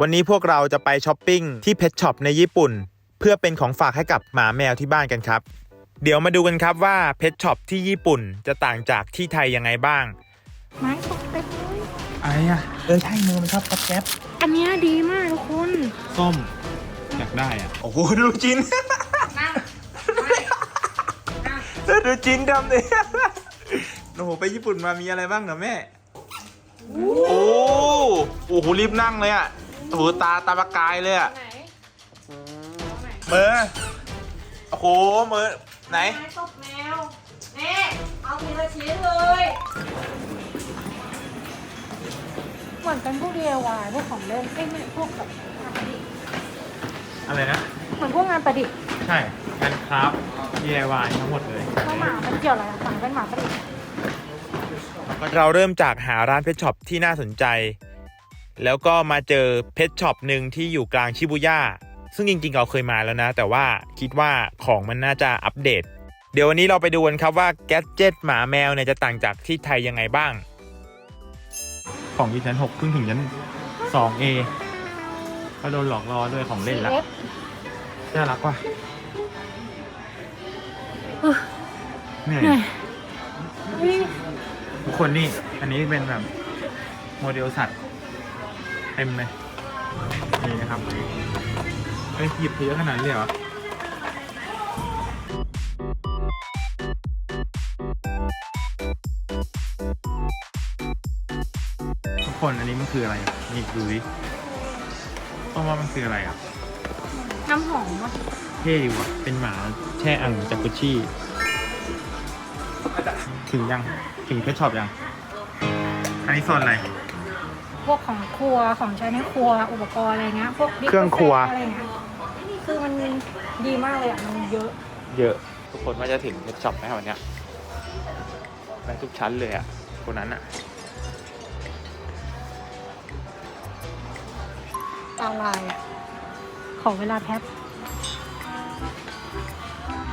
วันนี้พวกเราจะไปช้อปปิ้งที่เพชช็อปในญี่ปุ่น เพื่อเป็นของฝากให้กับหมาแมวที่บ้านกันครับ เดี๋ยวมาดูกันครับว่าเพชช็อปที่ญี่ปุ่นจะต่างจากที่ไทยยังไงบ้าง ไม้ตกเต็มเลยอะไรอะเออใช่มือมันชอบกับแก๊บอันเนี้ยดีมากทุกคนส้มอยากได้อะ โอ้โหดูจินดูจินทำเลย โอ้โหไปญี่ปุ่นมามีอะไรบ้างเหรอแม่ โอ้โอ้โหรีบนั่งเลยอะโอ้โหตาตาประกายเลยอะไหนเมอโอ้โหเมอไหน ไม้ตกแมวเน่เอาทีละชิ้นเลยเหมือนเป็นพวก DIY พวกของเล่นเอ้ยไม่พวกแบบงานประดิษฐ์อะไรนะ เหมือนพวกงานประดิษฐ์ใช่งานคราฟ DIY ทั้งหมดเลยแล้วหมามันเกี่ยวอะไรอะหมาเป็นหมาประดิษฐ์ เราเริ่มจากหาร้านเพชช็อปที่น่าสนใจ แล้วก็มาเจอเพชช็อปหนึ่งที่อยู่กลางชิบูย่า ซึ่งจริงๆเราเคยมาแล้วนะ แต่ว่าคิดว่าของมันน่าจะอัปเดต เดี๋ยววันนี้เราไปดูกันครับว่าแก d เจ็ตหมาแมวเนี่ยจะต่างจากที่ไทยยังไงบ้าง ของที่ชั้น6เพิ่งถึงชั้น 2A ก็โดนหลอกล่อด้วยของเล่นละ CF น่ารักว่ะเหนื่อยเหนื่อยเฮ้ย ทุกคนนี่ อันนี้เป็นแบบโมเดลสัตว์เต็มเลยนี่นะครับเฮ้ยหยิบเยอะขนาดนี้เลยเหรอทุกคนอันนี้มันคืออะไรอะนี่ดูดิต้องว่ามันคืออะไรอะน้ำหอมอะเท่ดีว่ะเป็นหมาแช่อ่างจากกุชชี่ ถึงยัง ถึงเพชช็อปยัง อันนี้โซนอะไร พวกของครัวของใช้ในครัวอุปกรณ์อะไรเงี้ยพวกดิบเครื่องครัว อะไรเงี้ยคือมันดีมากเลยอะมันเยอะเยอะ ทุกคนว่าจะถึงเพชช็อปไหมครับวันเนี้ยไปทุกชั้นเลยอะคนนั้นอะ ตาลายอะของเวลาแพ็ค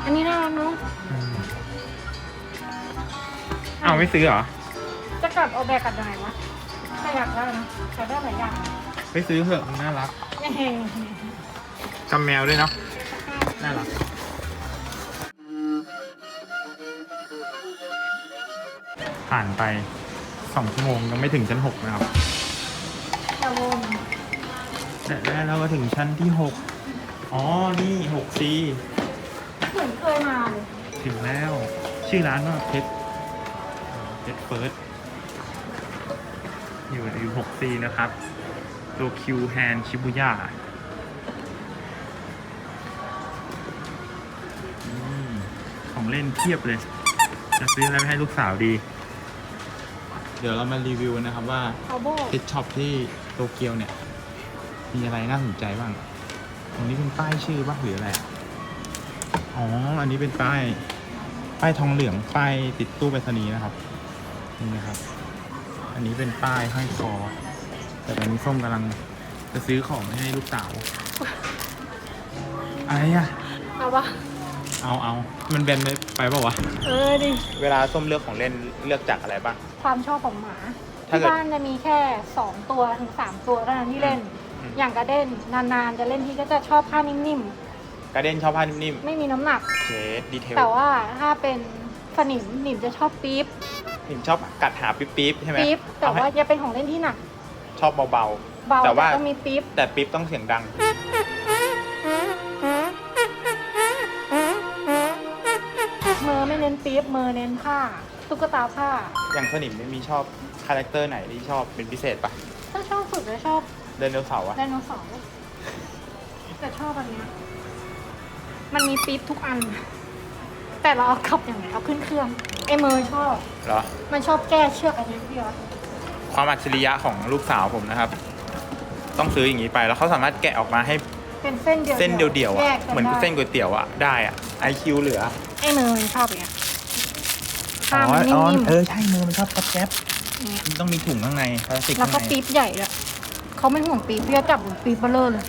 อันนี้น่ารักเนาะอ้าวไม่ซื้อเหรอ จะกลับเอาแบกกลับยังไงวะถ้าอยากได้นะอยากได้หลายอย่างไม่ซื้อเถอะมันน่ารักเนี่ยเฮ้ยจำแมวด้วยเนาะ น่ารัก ผ่านไปสองชั่วโมงยังไม่ถึงชั้นหกนะครับตะวนและแล้วเราก็ถึงชั้นที่หกอ๋อ นี่หกซีเหมือนเคยมาเลย ถึงแล้ว ชื่อร้านว่าเพชร เพชรเฟิร์สอยู่อยู่หกซีนะครับ ตัวคิวแฮนชิบุย่าของเล่นเทียบเลย จะซื้ออะไรไปให้ลูกสาวดี เดี๋ยวเรามารีวิวนะครับว่าเขาโบเพชช็อปที่โตเกียวเนี่ย มีอะไรน่าสนใจบ้าง ตรงนี้เป็นป้ายชื่อป่ะหรืออะไรอะอ๋อ อันนี้เป็นป้าย ป้ายทองเหลือง ป้ายติดตู้ไปรษณีย์นะครับ นี่นะครับ อันนี้เป็นป้ายห้อยคอ แต่ตอนนี้ส้มกำลังจะซื้อของให้ลูกสาวอะไรอะ เอาปะเอาเอา มันแบนไปไปเปล่าวะ เออดิ เวลาส้มเลือกของเล่นเลือกจากอะไรบ้าง ความชอบของหมา ถ้าที่เกิด บ้านจะมีแค่สองตัวถึงสามตัวเท่านั้นที่เล่น อืม อย่างกระเด้นนานๆ จะเล่นที่ก็จะชอบผ้านิ่มการเด่นชอบผ้านิ่มๆ ไม่มีน้ำหนัก ๆเชดดีเทลแต่ว่าถ้าเป็นสนิมหนิมจะชอบปี๊บ หิมชอบกัดหาปิ๊บปิ๊บใช่ไหมปี๊บแต่เอให้ว่าจะเป็นของเล่นที่หนัก ชอบเบาเบาแต่แต่ว่าก็มีปี๊บๆแต่ปิ๊บต้องเสียงดัง เมอไม่เน้นปี๊บเมอเน้นผ้าตุ๊กตาผ้า อย่างสนิมไม่มีชอบคาแรคเตอร์ไหนที่ชอบเป็นพิเศษปะถ้าชอบสุดจะชอบไดโนเสาร์อะไดโนเสาร์แต่ชอบอันเนี้ยมันมีปี๊บทุกอัน แต่เราเอาขับอย่างไรเอาขึ้นเครื่อง ไอเมอชอบ เหรอ มันชอบแก้เชือกอันนี้พี่วะความอัจฉริยะของลูกสาวผมนะครับ ต้องซื้ออย่างนี้ไปแล้วเขาสามารถแกะออกมาให้เป็นเส้นเดียวเส้นเดียวๆแยอะกกัเหมือนได้เส้นก๋วยเตี๋ยวอะได้อะไอคิวเหลือไอเมอมันชอบอย่างเงี้ยผ้ามันนิ่มเออใช่มือมันชอบกับแก๊บๆอย่างเงี้ยมันต้องมีถุงข้างในพลาสติกแล้วข้างก็ในปี๊บใหญ่ด้วยเขาไม่ห่วงปี๊บพี่จะจับเหมือนปี๊บเบลเลอร์เลย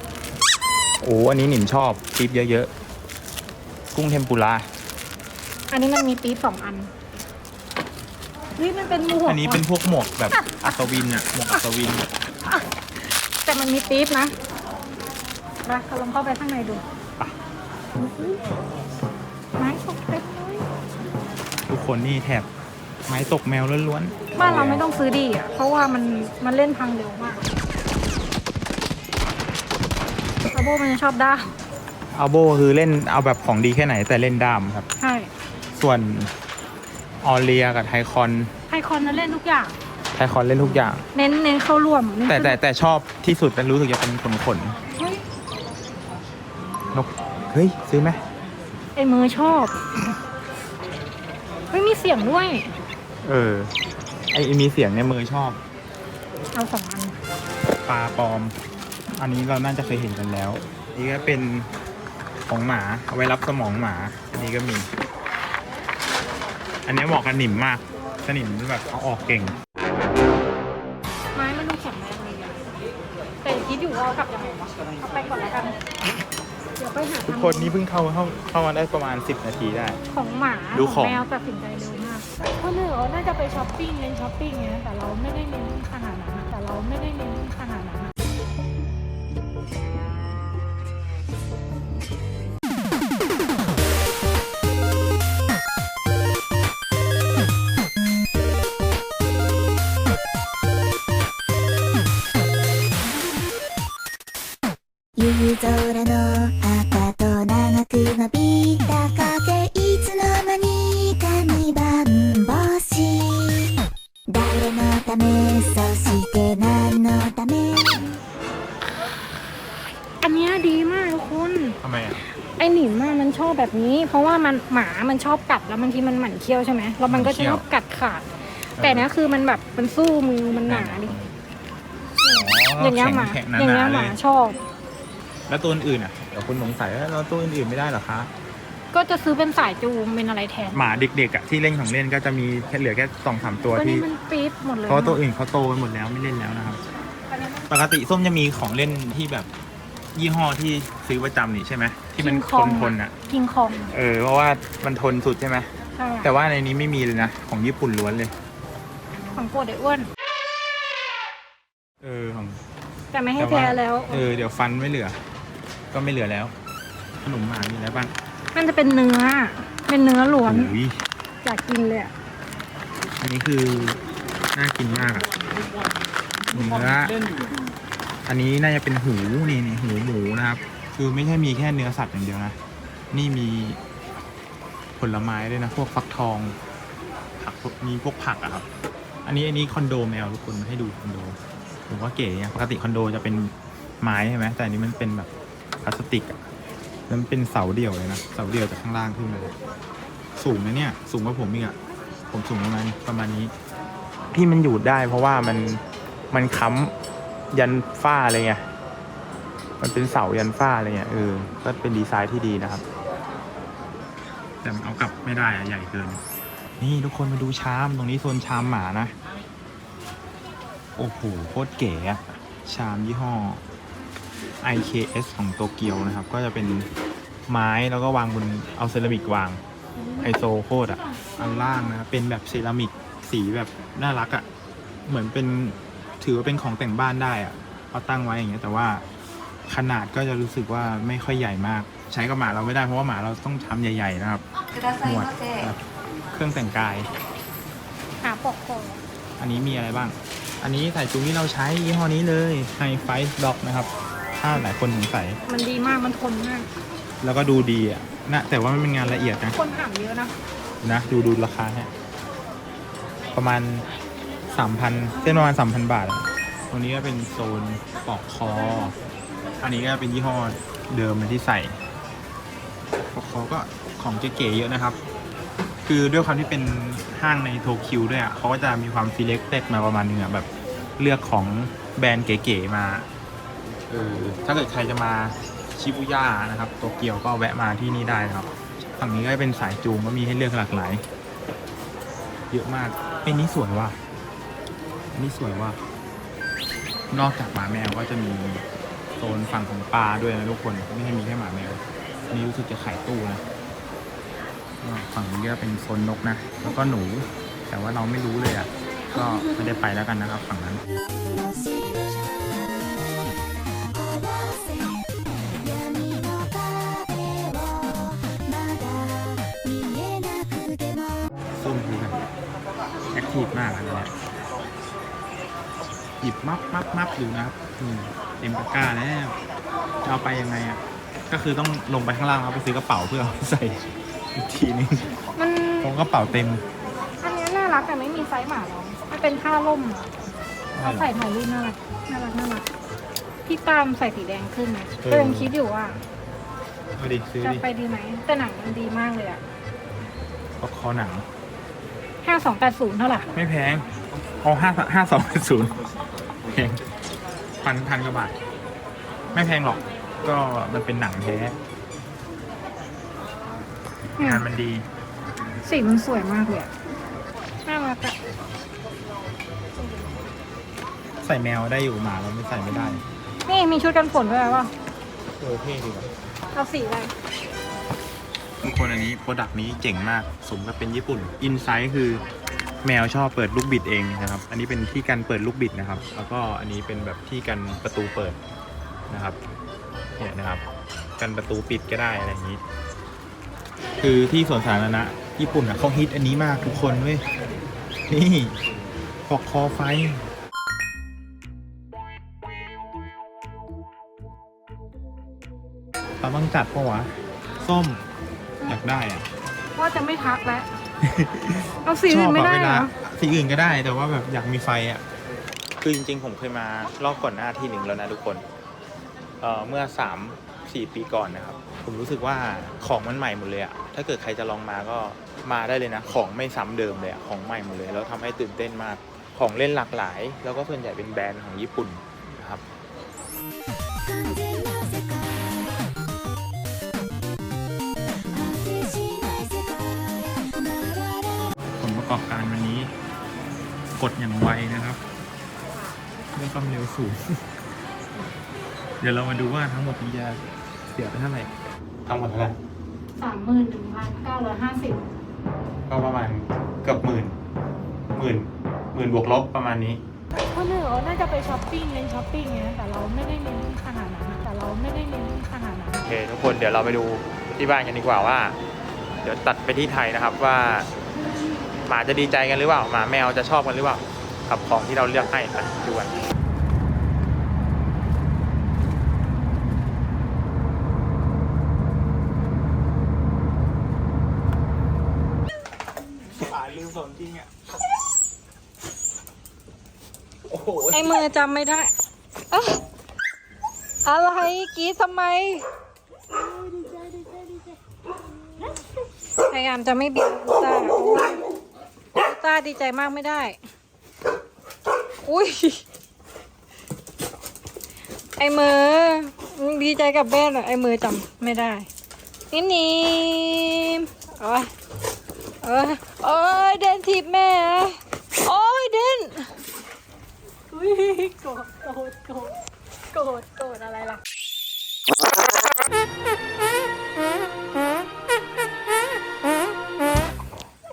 โอ้อันนี้หนิมชอบปิ๊บเยอะๆกุ้งเทมปุระอันนี้มันมีปี๊บสองอัน เฮ้ยมันเป็นหมวกอันนี้เป็นพวกหมวกแบบอัศวินอะหมวกอัศวิน แต่มันมีปี๊บนะมาลองเข้าไปข้างในดูไปไม้ตกเต็มเลยทุกคนนี่แถบไม้ตกแมวล้วนๆบ้านเราไม่ต้องซื้อดีอะ เพราะว่ามันมันเล่นพังเร็วมากอาโบมันจะชอบด้าเอาโบคือเล่นเอาแบบของดีแค่ไหนแต่เล่นด้ามครับ ใช่ ส่วน ออเลียกับไทคอนไฮคอนนั้นเล่นทุกอย่าง ไทคอนเล่นทุกอย่าง เน้นเน้นเข้าร่วมเน้นแต่แต่ขึ้นแต่ชอบที่สุดแต่รู้สึกจะเป็นขนขนเฮ้ยนกเฮ้ยซื้อไหมไอมือชอบ เฮ้ยมีเสียงด้วย เออไอมีเสียงเนี่ยมือชอบ เอาสองอันปลาปลอม อันนี้เราน่าจะเคยเห็นกันแล้ว นี่ก็เป็นของหมาเอาไว้รับสมองหมาอันนี้ก็มี อันนี้เหมาะกับหนิมมากสนิมแบบเอาออกเก่ง ไม้มันดูแข็งแรงเลยอะแต่คิดอยู่ว่าเอากลับยังไงวะเอาไปก่อนแล้วกัน เดี๋ยวไปหาทุกทำคนนี้เพิ่งเข้าเข้าเข้ามาได้ประมาณ 10 นาทีได้ ของหมาดูของแมวตัดสินใจเร็วมากคนอื่นเขาน่าจะไปช้อปปิ้งเน้นช้อปปิ้งไงแต่เราไม่ได้เน้นขนาดนั้นอะแต่เราไม่ได้เน้นขนาดนั้น 空の赤と長く伸びた影いつの間にか二番星誰のためそして何のため อันเนี้ยดีมากทุกคน ทำไมอ่ะ ไอหนิมอะมันชอบแบบนี้ เพราะว่ามันหมามันชอบกัดแล้วบางทีมันหมั่นเคี้ยวใช่ไหมแล้วมันก็จะชอบกัดขาด แต่เนี้ยคือมันแบบมันสู้มือมันหนาดิอย่างเงี้ยหมา แข็งๆ อย่างเงี้ย ๆ หมา เลย ชอบ แล้วตัวอื่นๆอะเดี๋ยวคุณสงสัยว่าเราตัวอื่นๆไม่ได้เหรอคะก็จะซื้อเป็นสายจูงเป็นอะไรแทนหมาเด็กๆอะที่เล่นของเล่นก็จะมีแค่เหลือแค่สองสามตัวตัวที่ นี้มันปี๊ดหมดเลยเพราะตัวอื่นเขาโตกันหมดแล้วไม่เล่นแล้วนะครับ อันนี้มัน ปกติส้มจะมีของเล่นที่แบบยี่ห้อที่ซื้อประจำนี่ใช่ไหมที่มัน King ท Kong นทนๆอะ คิงคองเออเพราะว่ามันทนสุดใช่ไหมใช่แต่ว่าในนี้ไม่มีเลยนะ ของญี่ปุ่นล้วนเลย ของโปรดไอ้อ้วน เออของแต่ไม่ให้แต่ว่าแพ้แล้ว เออเดี๋ยวฟันไม่เหลือ ก็ไม่เหลือแล้ว ขนมหมามีอะไรบ้างมันจะเป็นเนื้อ เป็นเนื้อล้วนอุ้ยอยากกินเลยอะอันนี้คือน่ากินมากอะเนื้ออันนี้น่าจะเป็นหูนี่นี่หูหมูนะครับ คือไม่ใช่มีแค่เนื้อสัตว์อย่างเดียวนะ นี่มีผลไม้ด้วยนะ พวกฟักทอง ผักพวกมีพวกผักอะครับ อันนี้อันนี้คอนโดแมวทุกคนมาให้ดูคอนโด ผมว่าเก๋เนี่ยปกติคอนโดจะเป็นไม้ใช่ไหมแต่อันนี้มันเป็นแบบ พลาสติกอะแล้วมันเป็นเสาเดี่ยวเลยนะ เสาเดี่ยวจากข้างล่างขึ้นมาเลยสูงนะเนี่ย สูงกว่าผมอีกอะผมสูงประมาณประมาณนี้ ที่มันอยู่ได้เพราะว่ามันมันค้ำยันฝ้าอะไรเงี้ยมันเป็นเสายันฝ้าอะไรเงี้ยเออก็เป็นดีไซน์ที่ดีนะครับ แต่มันเอากลับไม่ได้อะใหญ่เกิน นี่ทุกคนมาดูชามตรงนี้โซนชามหมานะ โอ้โหโคตรเก๋อะชามยี่ห้อ IKS ของโตเกียวนะครับ ก็จะเป็นไม้แล้วก็วางบนเอาเซรามิกวางไฮโซโคตรอะอันล่างนะเป็นแบบเซรามิกสีแบบน่ารักอะเหมือนเป็นถือว่าเป็นของแต่งบ้านได้อะเขาตั้งไว้อย่างเงี้ยแต่ว่าขนาดก็จะรู้สึกว่าไม่ค่อยใหญ่มาก ใช้กับหมาเราไม่ได้เพราะว่าหมาเราต้องทำใหญ่ ๆ นะครับหมวดแบบเครื่องแต่งกายหาปกคออันนี้มีอะไรบ้าง อันนี้สายจูงที่เราใช้ยี่ห้อนี้เลยไฮไฟด็อกนะครับ ถ้าหลายคนสงสัย มันดีมากมันทนมาก แล้วก็ดูดีอะนะแต่ว่ามันเป็นงานละเอียดนะ คนถามเยอะนะนะ ดูดูราคาฮะประมาณสามพันเส้นประมาณสามพันบาทอะตรงนี้ก็เป็นโซนปลอกคอ อันนี้ก็เป็นยี่ห้อเดิมเลยที่ใส่ปลอกคอก็ของเก๋ๆเยอะนะครับ คือด้วยความที่เป็นห้างในโตเกียวด้วยอะเขาก็จะมีความ selected มาประมาณนึงอะแบบเลือกของแบรนด์เก๋ๆมา เออถ้าเกิดใครจะมาชิบุย่านะครับโตเกียวก็แวะมาที่นี่ได้นะครับฝั่งนี้ก็เป็นสายจูงก็มีให้เลือกหลากหลาย เยอะมากไอ้นี้สวยว่ะอันนี้สวยว่ะนอกจากหมาแมวก็จะมีโซนฝั่งของปลาด้วยนะทุกคนไม่ใช่มีแค่หมาแมวนนี้รู้สึกจะขายตู้นะฝั่งนี้ก็เป็นโซนนกนะ แล้วก็หนู แต่ว่าเราไม่รู้เลยอะ ก็ไม่ได้ไปแล้วกันนะครับฝั่งนั้น ทีฟมากอันเนี้ยหยิบมับมับมับดูนะครับอืมเต็มตะกร้าแล้วจะเอาไปยังไงอะก็คือต้องลงไปข้างล่างครับไปซื้อกระเป๋าเพื่อเอาใส่อีกทีนึงมันเพราะกระเป๋าเต็ม อันเนี้ยน่ารักแต่ไม่มีไซส์หมาเรามันเป็นผ้าล่มอะเขาใส่ถ่ายรูปน่ารักน่ารักน่ารักพี่ตามใส่สีแดงขึ้นนะก็ยังคิดอยู่ว่าเอาดิซื้อจะดิไปดีไหมแต่หนังมันดีมากเลยอะเพราะคอหนัง ห้าสองแปดศูนย์เท่าไหร่ไม่แพงเอาห้าห้าสองศูนย์แพงพันพันกว่าบาท ไม่แพงหรอก ก็มันเป็นหนังแท้งานมันดี สีมันสวยมากเลยอะน่ารักอะใส่แมวได้อยู่หมาเราไม่ใส่ไม่ได้นี่มีชุดกันฝนด้วยว่ะเออเท่ดีว่ะเอาสีอะไร ทุกคนอันนี้โปรดักต์นี้เจ๋งมาก สมกับเป็นญี่ปุ่น อินไซต์คือแมวชอบเปิดลูกบิดเองนะครับ อันนี้เป็นที่กันเปิดลูกบิดนะครับ แล้วก็อันนี้เป็นแบบที่กันประตูเปิดนะครับเนี่ยนะครับ กันประตูปิดก็ได้อะไรอย่างนี้ คือที่สวนสาธารณะญี่ปุ่นอะเขาฮิตอันนี้มากทุกคนเว้ย นี่ปอกคอไฟเราต้องจัดปะวะ ส้ม อยากได้อะว่าจะไม่ทักแล้ว เอาสีชอื่อบนไม่อะได้เวเหรลาอสีอื่นก็ได้แต่ว่าแบบอยากมีไฟอะ คือจริงๆ ผมเคยมารอบก่อนหน้าที่หนึ่งแล้วนะทุกคน เอ่อเมื่อสามสี่ปีก่อนนะครับ ผมรู้สึกว่าของมันใหม่หมดเลยอะถ้าเกิดใครจะลองมาก็มาได้เลยนะ ของไม่ซ้ำเดิมเลยอะของใหม่หมดเลย แล้วทำให้ตื่นเต้นมาก ของเล่นหลากหลาย แล้วก็ส่วนใหญ่เป็นแบรนด์ของญี่ปุ่นนะครับ ประกอบการวันนี้ กดอย่างไวนะครับด้วยความเร็วสูง เดี๋ยวเรามาดูว่าทั้งหมดนี้จะเสียไปเท่าไหร่ทั้งหมดเท่าไหร่สามหมื่นหนึ่งพันเก้าร้อยห้าสิบก็ประมาณเกือบหมื่นหมื่นหมื่นบวกลบประมาณนี้คนอื่นเขาน่าจะไปช้อปปิ้งเน้นช้อปปิ้งไงแต่เราไม่ได้เน้นขนาดนั้นนะแต่เราไม่ได้เน้นขนาดนั้นโอเคทุกคนเดี๋ยวเราไปดูที่บ้านกันดีกว่าว่า เดี๋ยวตัดไปที่ไทยนะครับว่า หมาจะดีใจกันหรือเปล่าหมาแมวจะชอบกันหรือเปล่ากับของที่เราเลือกให้นะดูกันป่าลืมสนจริงอะโอ้โหไอ้มือจำไม่ได้อะอะไรกรีดทำไมพยายามจะไม่บีบกูต้าเพราะว่ากู ต้าดีใจมากไม่ได้ อุ้ย ไอ้มือมึงดีใจกับแม่เหรอไอ้มือจำไม่ได้ นิมนิมโอ้ยโอ้ยโอ้ยเดนทีบแม่อะโอ้ยเดนอุ้ยโกรธโกรธโกรธโกรธโกรธอะไรล่ะ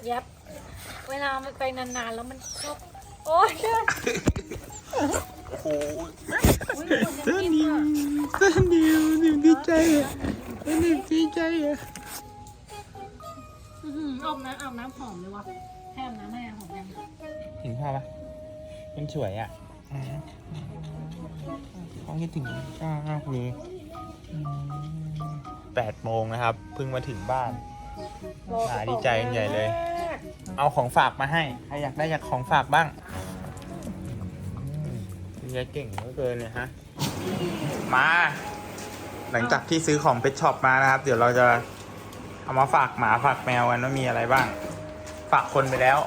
ยับ เวลามันไปนานๆแล้วมันชอบโอ๊ยเดินโอ้โหอุ้ยมันจะนิ่มอะเต้นดิวดิวดีใจอะเต้นดิวดีใจอะอื้อหืออาบน้ำอาบน้ำหอมเลยวะแค่อาบน้ำให้หอมยังเห็นภาพปะมันสวยอะต้องคิดถึงก้ามากเลยแปดโมงนะครับ เพิ่งมาถึงบ้าน หาดีใจกันใหญ่เลย เอาของฝากมาให้ ใครอยากได้อยากของฝากบ้างยายเก่งเหลือเกินเลยฮะ มา หลังจากที่ซื้อของเพชช็อปมานะครับ เดี๋ยวเราจะเอามาฝากหมาฝากแมวกันว่ามีอะไรบ้าง ฝากคนไปแล้ว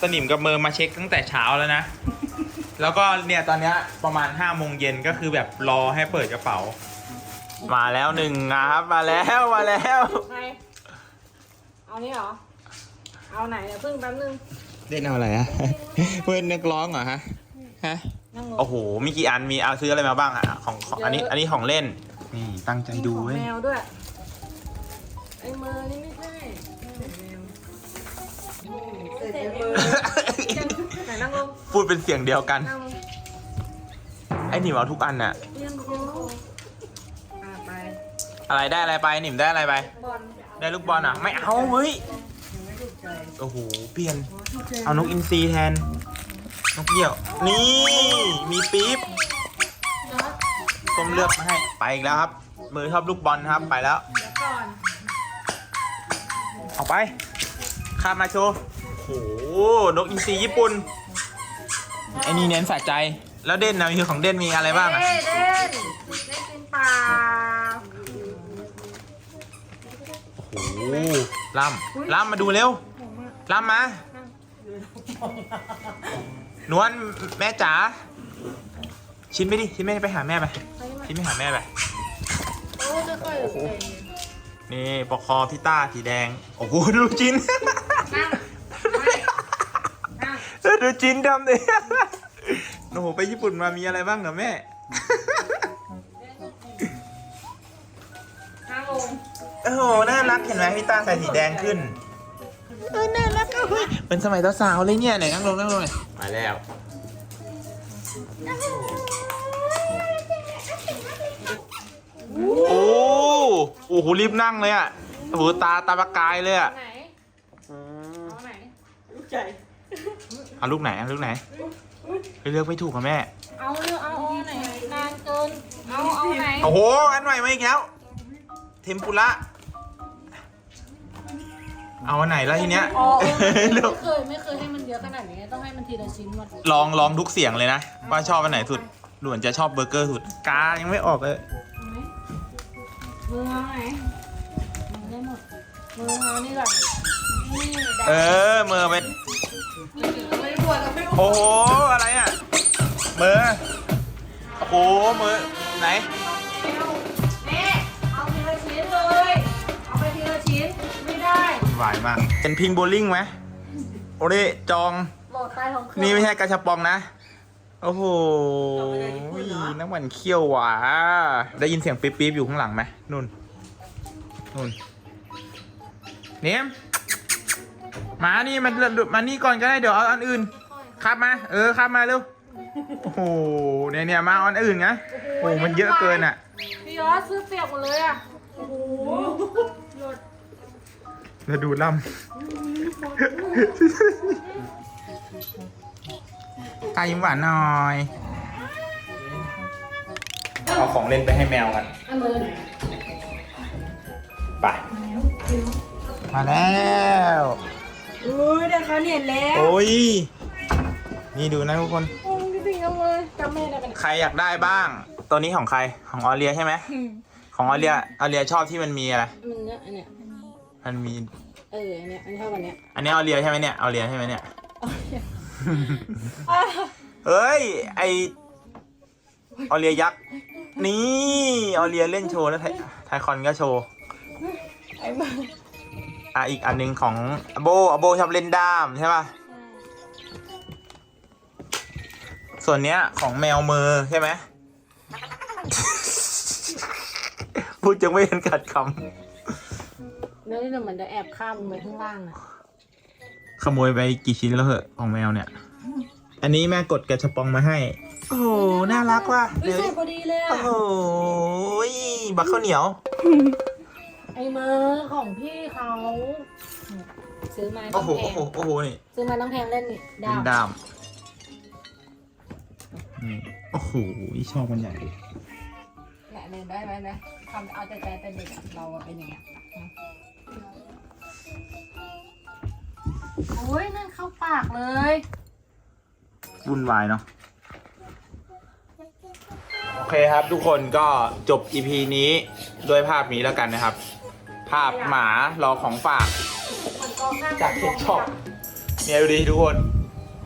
สนิมกับเมอร์มาเช็คตั้งแต่เช้าแล้วนะ แล้วก็เนี่ยตอนเนี้ยประมาณห้าโมงเย็นก็คือแบบรอให้เปิดกระเป๋า มาแล้วหนึ่งนะครับ มาแล้วมาแล้ว ใคร เอานี่เหรอ เอาไหนเดี๋ยวเพิ่งแป๊บนึง เล่นเอาอะไรฮะ เพื่อนนักร้องเหรอฮะ ฮะ นั่งลง โอ้โห มีกี่อัน มีเอาซื้ออะไรมาบ้างอะของของอันนี้ เยอะ อันนี้ของเล่น นี่ ตั้งใจดูมีของเว้ย แมวด้วย ไอ้มือนี่ไม่ใช่อเสร็จมือไหนนั่งลง พูดเป็นเสียงเดียวกัน นั่งลงไอ้หนิมเอาทุกอันน่ะ เรียนครูอ่าไป อะไรได้อะไรไป หนิมได้อะไรไป บอล ได้ลูกบอลอะ ไม่เอาเฮ้ยโอ้โหเปลี่ยน เอานกอินทรีแทน นกเหยี่ยว นี่มีปี๊บส้มเลือกมาให้ไปอีกแล้วครับ มือชอบลูกบอลครับไปแล้วเดี๋ยวก่อนออกไปข้ามมาโชว์โอ้โหนกอินทรีญี่ปุ่นไอ้นี่เน้นสะใจ แล้วเด่นนะมีของเด่นมีอะไรบ้างอะ เด่นเด่นเด่นกินปลา โอ้โหล่ำล่ำมาดูเร็วล่ำมานวลแม่จ๋าชิ้นไม่ดิชิ้นไม่ไปหาแม่ไปชิ้นไม่หาแม่ไปโอ้จะค่อยๆเลยนี่ปอกคอพี่ต้าสีแดง โอ้โหดูจินนั่งนั่งเออดูจินทำดิโอ้โหไปญี่ปุ่นมามีอะไรบ้างเหรอแม่ โอ้โห น่ารักเห็นไหมพี่ต้าใส่สีแดงขึ้นเออน่ารักอะเฮ้ยเป็นสมัยสาวๆเลยเนี่ยไหนนั่งลงนั่งลงเลยมาแล้ว โอ้โอ้โหรีบนั่งเลยอะโอ้โหตาตาประกายเลยอะไหนเอาไหนเอาลูกไหนเอาลูกไหนเฮ้ยเลือกไม่ถูกอะแม่ เอาเรื่องเอาเอาไหนนานเกินเอาเอาไหนโอ้โห อันใหม่มาอีกแล้ว เทมปุระ เอาอันไหนแล้วทีเนี้ย อ๋อเลือกไม่เคยไม่เคยให้มันเยอะขนาดนี้ต้องให้มันทีละชิ้นหมดลองลองทุกเสียงเลยนะ ว่าชอบอันไหนสุดหลวนจะชอบเบอร์เกอร์สุดกายังไม่ออกเลยมือเอาไหนมือได้หมดมือเอานี่ก่อนนี่ได้เออเมอร์ไปไม่ปวดไม่ปวดโอ้โหอะไรอะเมอร์โอ้โหเมอร์ไหนนี่ ได้หวายมากเป็นพิงโบลิ่งไหมโอเล่จองโหลดใต้ท้องเครื่องนี่ไม่ใช่กระชับปองนะ โอ้โหน้ำมันเคี่ยวหวาได้ยินเสียงปี๊บๆอยู่ข้างหลังไหมนุ่นนุ่นเนมมานี่มันมานี่ก่อนก็ได้เดี๋ยวเอาอันอื่นขับมา เออขับมาเร็วโอ้โหเนี่ยเนี่ยมาเอาอันอื่นนะโอ้โหมันเยอะเกินอะ พี่ยอดซื้อเปียกหมดเลยอะ โอ้โหหลด แล้วดูล่ำตายิ้มหวานหน่อย เอาของเล่นไปให้แมวกันอันมือไป มาแล้วอุ้ยเดี๋ยวเขาเห็นแล้วโอ้ย นี่ดูนะทุกคนโอ้ยพี่ปิงเอาเลยจำแม่ได้ปะเนี่ยใครอยากได้บ้าง ตัวนี้ของใคร ของออเลียใช่ไหม ของออเลีย ออเลียชอบที่มันมีอะไร มันเนี่ยอันเนี้ย มันมี เอออันเนี้ยอันเท่ากันเนี้ยอันนี้ออเลียใช่ไหมเนี่ยออเลียใช่ไหมเนี่ย เฮ้ย ไอออเลียยักษ์ นี่ออเลียเล่นโชว์แล้วไทไทคอนก็โชว์ ไอ้บ้าอะอีกอันหนึงของโบอโบชอบเล่นด้ามใช่ป่ะ ส่วนเนี้ยของแมวมือใช่ไหม พูดจังไม่เห็นขัดคแล้วนี่เดี๋ยวมันจะแอบข้ามไปข้างล่างอะำขโมยไปกี่ชิ้นแล้วเหอะของแมวเนี่ย อันนี้แม่กดกระชบปองมาให้ โอ้โหน่ารักว่ะไม่ใช่พอดีเลยโอ้อะโหบักข้าวเหนียว ไอ้มือของพี่เขาซื้อมาต้โอ้องโห แพโอ้งโห โอ้โห นี่ซื้อมาต้องแพงเล่นนี่ดาเป็นวดามนี่โอ้โห ชอบมันใหญ่ แหละเนี่ยได้ไหมนะทำเอาใจใจเป็นเด็กอะเราอะเป็นอย่างเงี้ยนะ โอ้ยนั่นเข้าปากเลยวุ่นวายเนาะโอเคครับทุกคนก็จบ EP นี้ด้วยภาพนี้แล้วกันนะครับ ภาพหมารอของฝากจากเพจช็อปเนี่ยดูดิทุกคน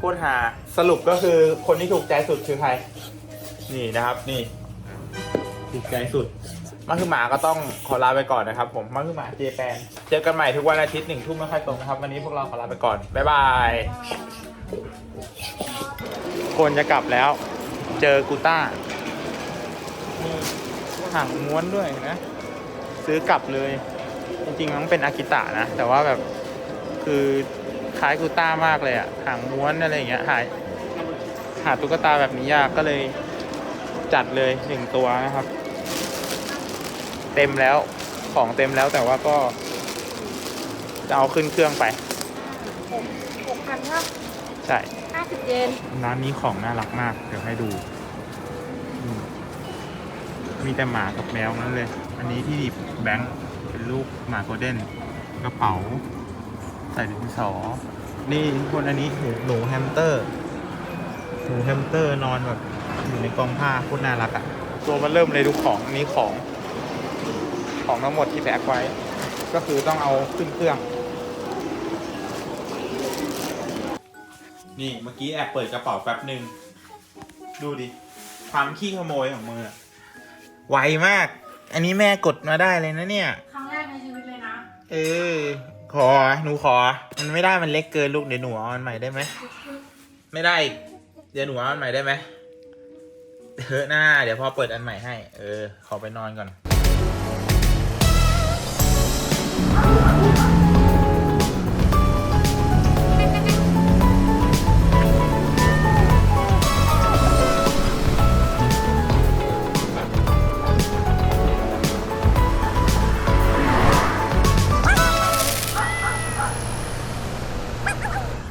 พูดหาสรุปก็คือคนที่ถูกใจสุดคือใคร นี่นะครับนี่ถูกใจสุด มันคือหมาก็ต้องขอลาไปก่อนนะครับ ผมมันคือหมาเจแปนเจอกันใหม่ทุกวันอาทิตย์หนึ่งทุ่มไม่ค่อยตรงนะครับ วันนี้พวกเราขอลาไปก่อนบ๊ายบายคนจะกลับแล้ว เจอกูต้านี่ถังม้วนด้วยนะ ซื้อกลับเลย จริงๆมันต้องเป็นอากิตะนะ แต่ว่าแบบคือคล้ายกูต้ามากเลยอะหางม้วนอะไรอย่างเงี้ยหายหาตุ๊กตาแบบนี้ยากก็เลยจัดเลยหนึ่งตัวนะครับ เต็มแล้วของเต็มแล้วแต่ว่าก็จะเอาขึ้นเครื่องไปหกพันครับใช่ห้าสิบเยนร้านนี้ของน่ารักมาก เดี๋ยวให้ดูอืมมีแต่หมากับแมวนั้นเลย อันนี้ที่ดิบแบงค์เป็นลูกหมาโกลเด้นกระเป๋า ใส่ดินสอ นี่ทุกคนอันนี้หนูหนูแฮมสเตอร์หนูแฮมสเตอร์นอนแบบอยู่ในกองผ้าโคตรน่ารักอะ่ะ ตัวมันเริ่มเลยดูของอันนี้ของ ของทั้งหมดที่แพ็คไว้ ก็คือต้องเอาขึ้นเครื่อง นี่เมื่อกี้แอบเปิดกระเป๋าแป๊บหนึ่งดูดิ ความขี้ขโมยของมืออะไวมาก อันนี้แม่กดมาได้เลยนะเนี่ย ครั้งแรกในชีวิตเลยนะ เออ ขอ หนูขอ มันไม่ได้มันเล็กเกินลูกเดี๋ยวหนูเอาอันใหม่ได้ไหม ไม่ได้อีกเดี๋ยวหนูเอาอันใหม่ได้ไหมเถอะหน้า เดี๋ยวพ่อเปิดอันใหม่ให้ เออ ขอไปนอนก่อน